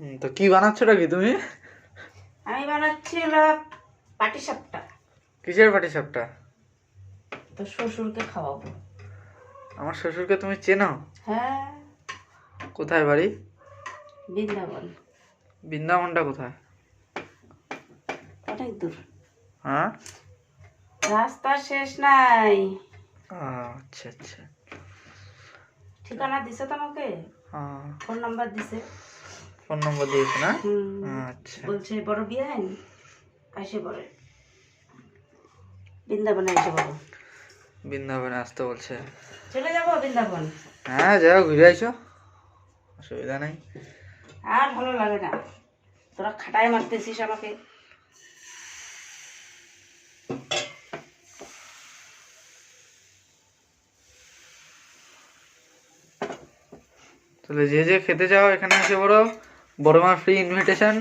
তো কি বানাচ্ছোটা কি তুমি? আমি বানাচ্ছি হলো পাটি সাপটা কিসের পাটি সাপটা তো শ্বশুরকে খাওয়াবো। আমার শ্বশুরকে তুমি চেনো হ্যাঁ। কোথায় বাড়ি? বৃন্দাবন। বৃন্দাবনটা কোথায়? অনেক দূর। হ্যাঁ? রাস্তা শেষ নাই। আচ্ছা আচ্ছা। ঠিকানা দিছে তোমাকে? আহ, ফোন নাম্বার দিছে? ফোন নম্বর দিয়েছে না? আচ্ছা। বলছে বড় বিয়ান? আসে পড়ে বৃন্দাবনে এসে বড় বৃন্দাবনে আসতে বলছে। চলে যাব বৃন্দাবন? হ্যাঁ যাও ঘুরে আইসো অসুবিধা নেই। আর ভালো লাগে না। তোরা খাটায় মারতেছিস আমাকে। তাহলে যে যে খেতে চাও এখানে এসে বড়। বড় মার ফ্রি ইনভিটেশন